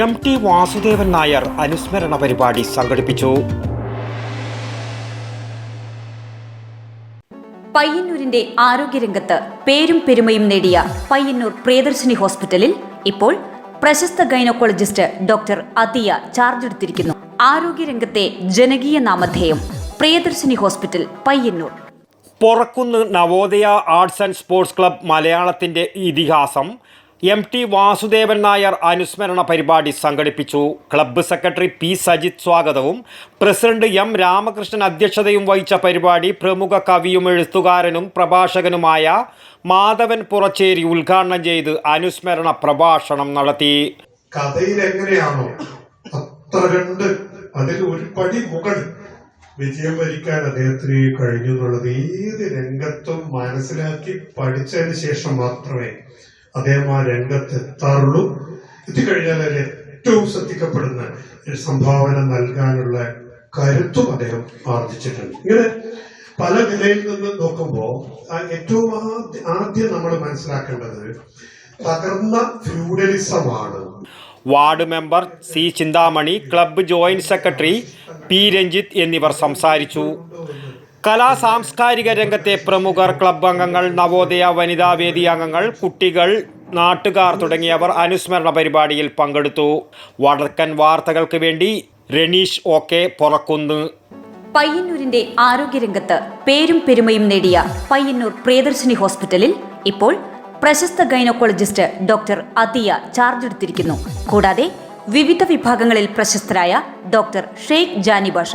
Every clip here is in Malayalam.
എം ടി വാസുദേവൻ നായർ അനുസ്മരണ പരിപാടി സംഘടിപ്പിച്ചു. പയ്യന്നൂരിന്റെ ആരോഗ്യരംഗത്ത് പേരും പെരുമയും നേടിയ പയ്യന്നൂർ പ്രിയദർശിനി ഹോസ്പിറ്റലിൽ ഇപ്പോൾ പ്രശസ്ത ഗൈനക്കോളജിസ്റ്റ് ഡോക്ടർ അതിയ ചാർജ് എടുത്തിരിക്കുന്നു. ആരോഗ്യരംഗത്തെ ജനകീയ നാമധേയം Priyadarshini hospital Payyanur. Purakkunnu Navodaya arts and sports club മലയാളത്തിന്റെ ഇതിഹാസം എം ടി വാസുദേവൻ നായർ അനുസ്മരണ പരിപാടി സംഘടിപ്പിച്ചു. ക്ലബ്ബ് സെക്രട്ടറി പി സജിത് സ്വാഗതവും. പ്രസിഡന്റ് എം രാമകൃഷ്ണൻ അധ്യക്ഷതയും വഹിച്ച പരിപാടി പ്രമുഖ കവിയും എഴുത്തുകാരനും പ്രഭാഷകനുമായ മാധവൻ പുറച്ചേരി ഉദ്ഘാടനം ചെയ്ത് അനുസ്മരണ പ്രഭാഷണം നടത്തി. കഥയിൽ എങ്ങനെയാണോ അത്ര കണ്ട് അതിൽ ഒരു പടി മുകളിൽ വിജയം വരിക്കാൻ അദ്ദേഹത്തിന് കഴിഞ്ഞു എന്നുള്ളത് ഏത് രംഗത്തും മനസ്സിലാക്കി പഠിച്ചതിന് ശേഷം മാത്രമേ അദ്ദേഹം ആ രംഗത്ത് എത്താറുള്ളൂ. എത്തിക്കഴിഞ്ഞാൽ അതിൽ ഏറ്റവും ശ്രദ്ധിക്കപ്പെടുന്ന ഒരു സംഭാവന നൽകാനുള്ള കരുത്തും അദ്ദേഹം ആർജിച്ചിട്ടുണ്ട്. ഇങ്ങനെ പല നിലയിൽ നിന്ന് നോക്കുമ്പോൾ ഏറ്റവും ആദ്യ- ആദ്യം നമ്മൾ മനസ്സിലാക്കേണ്ടത് തകർന്ന ഫ്യൂഡലിസമാണ്. Ward member C Chintamani club joint secretary P Ranjith എന്നിവർ സംസാരിച്ചു. കലാ സാംസ്കാരിക രംഗത്തെ പ്രമുഖർ ക്ലബ് അംഗങ്ങൾ നവോദയ വനിതാ വേദി അംഗങ്ങൾ കുട്ടികൾ നാട്ടുകാർ തുടങ്ങിയവർ അനുസ്മരണ പരിപാടിയിൽ പങ്കെടുത്തു. വടക്കൻ വാർത്തകൾക്ക് വേണ്ടി റെനീഷ് ഓക്കെ പുറക്കുന്ന്. പയ്യന്നൂരിന്റെ ആരോഗ്യരംഗത്ത് പേരും പെരുമയും നേടിയ പയ്യന്നൂർ പ്രിയദർശിനി ഹോസ്പിറ്റലിൽ ഇപ്പോൾ പ്രശസ്ത ഗൈനക്കോളജിസ്റ്റ് ഡോക്ടർ അതിയ ചാർജ് എടുത്തിരിക്കുന്നു. കൂടാതെ വിവിധ വിഭാഗങ്ങളിൽ പ്രശസ്തരായ doctor Sheikh Jani Basha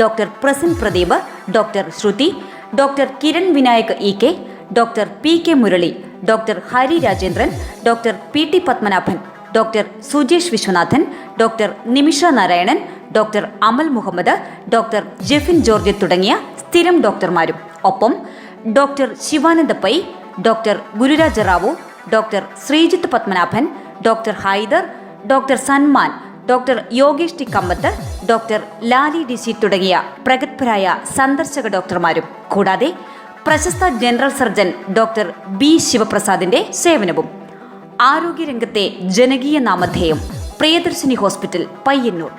doctor Prasan Pradeep doctor Shruti doctor Kiran Vinayak E K doctor P K Murali doctor Hari Rajendran doctor P T Padmanabhan doctor Sujesh Viswanathan doctor Nimisha Narayanan doctor Amal Muhammad doctor Jefin George തുടങ്ങിയ സ്ഥിരം ഡോക്ടർമാരും. ഒപ്പം doctor Shivananda Pai doctor Gururaja Rao doctor Sreejith Padmanabhan doctor Haider doctor Sanman doctor Yogesh T Kamath doctor Lali DC തുടങ്ങിയ പ്രഗത്ഭരായ സന്ദർശക ഡോക്ടർമാരും കൂടാതെ പ്രശസ്ത ജനറൽ സർജൻ ഡോക്ടർ ബി ശിവപ്രസാദിന്റെ സേവനവും ആരോഗ്യരംഗത്തെ ജനകീയ നാമധേയം പ്രിയദർശിനി ഹോസ്പിറ്റൽ പയ്യന്നൂർ.